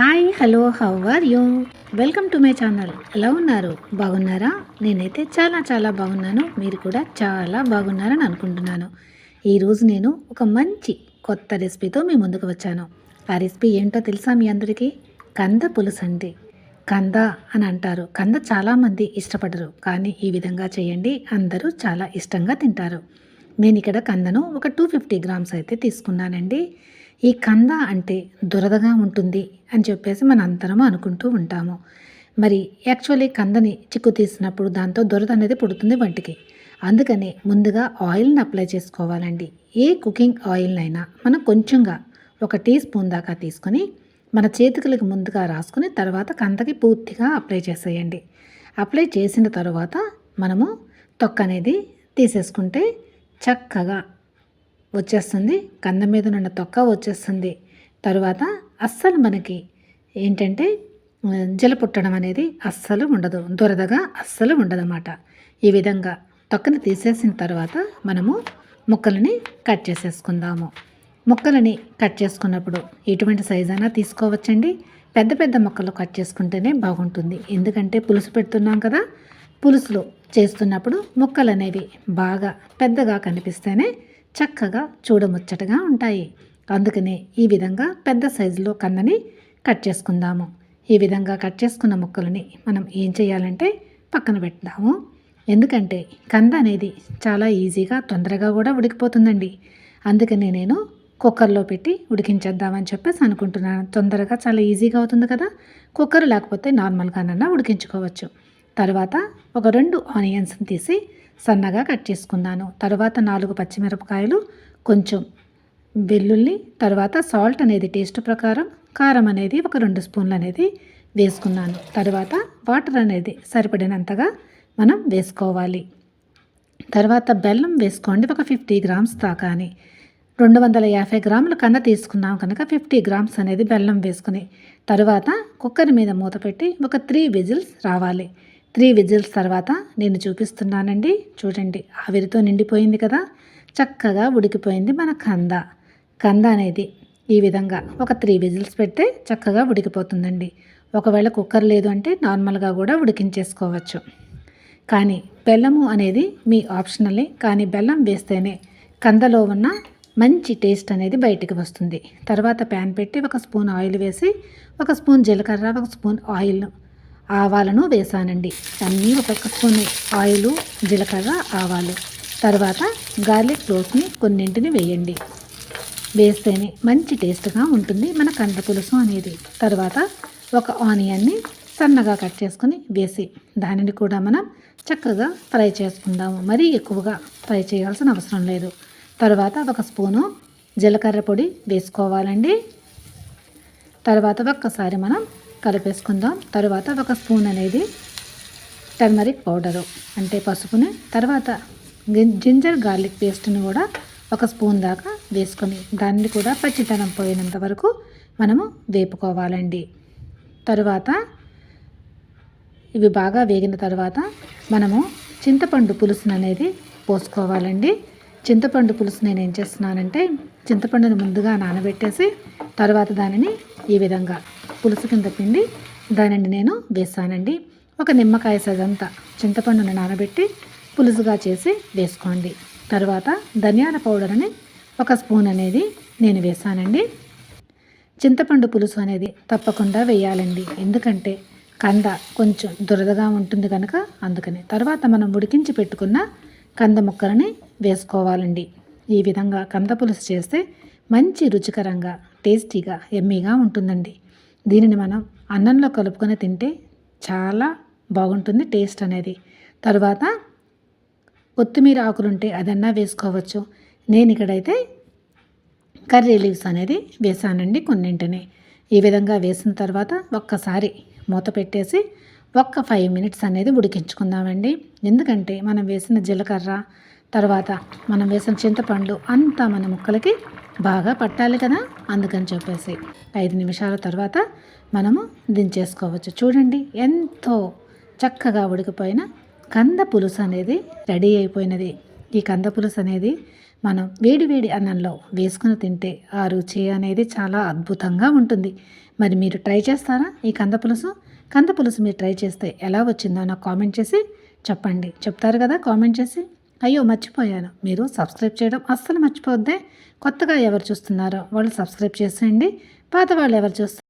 Hi hello how are you? Welcome to my channel. ఎలా ఉన్నారు? బాగున్నారా? నేనైతే చాలా చాలా బాగున్నాను. మీరు కూడా చాలా బాగున్నారని అనుకుంటున్నాను. ఈరోజు నేను ఒక మంచి కొత్త రెసిపీతో మీ ముందుకు వచ్చాను. ఆ రెసిపీ ఏంటో తెలుసా మీ అందరికీ? కంద పులుసు అండి. కంద అని అంటారు. కంద చాలామంది ఇష్టపడరు. కానీ ఈ విధంగా చేయండి. అందరూ చాలా ఇష్టంగా తింటారు. నేను ఇక్కడ కందను ఒక టూ ఫిఫ్టీ గ్రామ్స్ అయితే తీసుకున్నానండి. ఈ కంద అంటే దురదగా ఉంటుంది అని చెప్పేసి మన అందరము అనుకుంటూ ఉంటాము. మరి యాక్చువల్లీ కందని చిక్కు తీసినప్పుడు దాంతో దురద అనేది పుడుతుంది వంటికి. అందుకని ముందుగా ఆయిల్ని అప్లై చేసుకోవాలండి. ఏ కుకింగ్ ఆయిల్నైనా మనం కొంచెంగా ఒక టీ స్పూన్ దాకా తీసుకొని మన చేతికలకు ముందుగా రాసుకుని తర్వాత కందకి పూర్తిగా అప్లై చేసేయండి. అప్లై చేసిన తర్వాత మనము తొక్క అనేది తీసేసుకుంటే చక్కగా వచ్చేస్తుంది. కంద మీద ఉన్న తొక్క వచ్చేస్తుంది. తరువాత అస్సలు మనకి ఏంటంటే జల పుట్టడం అనేది అస్సలు ఉండదు. దురదగా అస్సలు ఉండదన్నమాట. ఈ విధంగా తొక్కని తీసేసిన తర్వాత మనము ముక్కలని కట్ చేసేసుకుందాము. ముక్కలని కట్ చేసుకున్నప్పుడు ఎటువంటి సైజ్ అయినా తీసుకోవచ్చండి. పెద్ద పెద్ద ముక్కలు కట్ చేసుకుంటేనే బాగుంటుంది. ఎందుకంటే పులుసు పెడుతున్నాం కదా పులుసులో చేస్తున్నప్పుడు ముక్కలు అనేవి బాగా పెద్దగా కనిపిస్తేనే చక్కగా చూడముచ్చటగా ఉంటాయి. అందుకనే ఈ విధంగా పెద్ద సైజులో కందని కట్ చేసుకుందాము. ఈ విధంగా కట్ చేసుకున్న ముక్కలని మనం ఏం చేయాలంటే పక్కన పెడదాము ఎందుకంటే కంద అనేది చాలా ఈజీగా తొందరగా కూడా ఉడికిపోతుందండి. అందుకనే నేను కుక్కర్లో పెట్టి ఉడికించేద్దామని చెప్పేసి అనుకుంటున్నాను. తొందరగా చాలా ఈజీగా అవుతుంది కదా. కుక్కర్ లేకపోతే నార్మల్గానన్నా ఉడికించుకోవచ్చు. తర్వాత ఒక రెండు ఆనియన్స్ని తీసి సన్నగా కట్ చేసుకున్నాను. తర్వాత నాలుగు పచ్చిమిరపకాయలు కొంచెం వెల్లుల్లి తర్వాత సాల్ట్ అనేది టేస్ట్ ప్రకారం కారం అనేది ఒక రెండు స్పూన్లు అనేది వేసుకున్నాను. తర్వాత వాటర్ అనేది సరిపడినంతగా మనం వేసుకోవాలి. తర్వాత బెల్లం వేసుకోండి ఒక ఫిఫ్టీ గ్రామ్స్ దాకా అని. రెండు వందల యాభై గ్రాముల కన్న తీసుకున్నాం కనుక ఫిఫ్టీ గ్రామ్స్ అనేది బెల్లం వేసుకుని తర్వాత కుక్కర్ మీద మూత పెట్టి ఒక త్రీ విజిల్స్ రావాలి. త్రీ విజిల్స్ తర్వాత నేను చూపిస్తున్నానండి. చూడండి ఆవిరితో నిండిపోయింది కదా. చక్కగా ఉడికిపోయింది మన కంద. కంద అనేది ఈ విధంగా ఒక త్రీ విజిల్స్ పెడితే చక్కగా ఉడికిపోతుందండి. ఒకవేళ కుక్కర్ లేదు అంటే నార్మల్గా కూడా ఉడికించేసుకోవచ్చు. కానీ బెల్లము అనేది మీ ఆప్షనలే. కానీ బెల్లం వేస్తేనే కందలో ఉన్న మంచి టేస్ట్ అనేది బయటికి వస్తుంది. తర్వాత ప్యాన్ పెట్టి ఒక స్పూన్ ఆయిల్ వేసి ఒక స్పూన్ జీలకర్ర ఒక స్పూన్ ఆయిల్ ఆవాలను వేసానండి. అన్నీ ఒక స్పూన్ ఆయిల్ జీలకర్ర ఆవాలు. తర్వాత గార్లిక్ క్లోవ్స్ని కొన్నింటిని వేయండి. వేస్తేనే మంచి టేస్ట్గా ఉంటుంది మన కంద పులుసు అనేది. తర్వాత ఒక ఆనియన్ని సన్నగా కట్ చేసుకొని వేసి దానిని కూడా మనం చక్కగా ఫ్రై చేసుకుందాము. మరీ ఎక్కువగా ఫ్రై చేయాల్సిన అవసరం లేదు. తర్వాత ఒక స్పూను జీలకర్ర పొడి వేసుకోవాలండి. తర్వాత ఒక్కసారి మనం కలిపేసుకుందాం. తర్వాత ఒక స్పూన్ అనేది టర్మరిక్ పౌడరు అంటే పసుపుని. తర్వాత గిం- జింజర్ గార్లిక్ పేస్ట్ని కూడా ఒక స్పూన్ దాకా వేసుకొని దాన్ని కూడా పచ్చితనం పోయినంత వరకు మనము వేపుకోవాలండి. తరువాత ఇవి బాగా వేగిన తర్వాత మనము చింతపండు పులుసును అనేది పోసుకోవాలండి. చింతపండు పులుసు నేను ఏం చేస్తున్నానంటే చింతపండుని ముందుగా నానబెట్టేసి తర్వాత దానిని ఈ విధంగా పులుసు కింద పిండి దానిని నేను వేసానండి ఒక నిమ్మకాయ సదంతా చింతపండుని నానబెట్టి పులుసుగా చేసి వేసుకోండి. తర్వాత ధనియాల పౌడర్ని ఒక స్పూన్ అనేది నేను వేసానండి. చింతపండు పులుసు అనేది తప్పకుండా వేయాలండి. ఎందుకంటే కంద కొంచెం దురదగా ఉంటుంది కనుక అందుకని. తర్వాత మనం ఉడికించి పెట్టుకున్న కంద ముక్కలని వేసుకోవాలండి. ఈ విధంగా కంద పులుసు చేస్తే మంచి రుచికరంగా టేస్టీగా ఎమ్మీగా ఉంటుందండి. దీనిని మనం అన్నంలో కలుపుకొని తింటే చాలా బాగుంటుంది టేస్ట్ అనేది. తర్వాత కొత్తిమీర ఆకులుంటే అదన్నా వేసుకోవచ్చు. నేను ఇక్కడైతే కర్రీ లీవ్స్ అనేది వేసానండి కొన్నింటిని. ఈ విధంగా వేసిన తర్వాత ఒక్కసారి మూత పెట్టేసి ఒక్క ఫైవ్ మినిట్స్ అనేది ఉడికించుకుందామండి. ఎందుకంటే మనం వేసిన జీలకర్ర తర్వాత మనం వేసిన చింతపండు అంతా మన ముక్కలకి బాగా పట్టాలి కదా అందుకని చెప్పేసి ఐదు నిమిషాల తర్వాత మనము దించేసుకోవచ్చు. చూడండి ఎంతో చక్కగా ఉడికిపోయిన కంద పులుసు అనేది రెడీ అయిపోయినది. ఈ కంద పులుసు అనేది మనం వేడి వేడి అన్నంలో వేసుకుని తింటే ఆ రుచి అనేది చాలా అద్భుతంగా ఉంటుంది. మరి మీరు ట్రై చేస్తారా ఈ కంద పులుసు? కంద పులుసు మీరు ట్రై చేస్తే ఎలా వచ్చిందో నాకు కామెంట్ చేసి చెప్పండి. చెప్తారు కదా కామెంట్ చేసి? అయ్యో మర్చిపోయాను. మీరు సబ్స్క్రైబ్ చేయడం అస్సలు మర్చిపోద్దే. కొత్తగా ఎవరు చూస్తున్నారో వాళ్ళు సబ్స్క్రైబ్ చేసేయండి. పాత వాళ్ళు ఎవరు చూస్తారు